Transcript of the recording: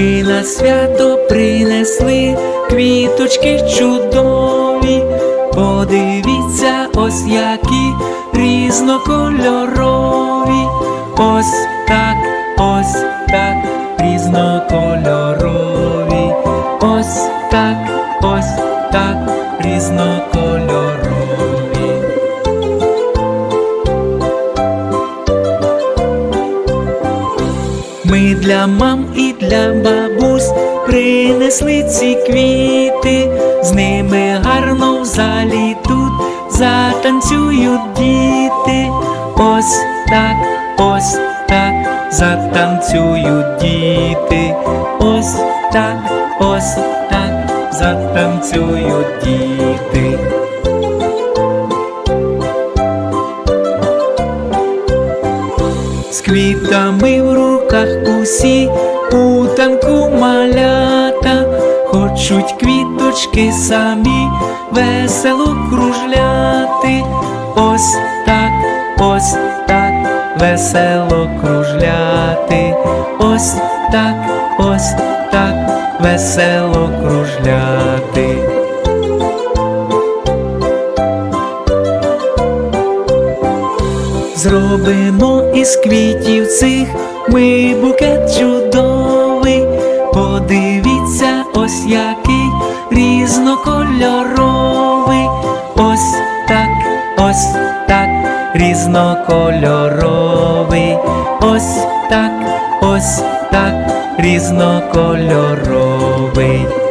на свято принесли квіточки чудові. Подивіться, ось які різнокольорові. Ось так, ось так, різнокольорові. Ось так, ось так, різнокольорові. Ми для мам і для бабусь принесли ці квіти, з ними гарно в залі тут затанцюють діти. Ось так, ось так, затанцюють діти. Ось так, ось так, затанцюють діти. Квітами в руках усі у танку малята, хочуть квіточки самі весело кружляти. Ось так, ось так, весело кружляти. Ось так, ось так, весело кружляти. Зробимо із квітів цих ми букет чудовий. Подивіться, ось який різнокольоровий. Ось так, ось так, різнокольоровий. Ось так, ось так, різнокольоровий.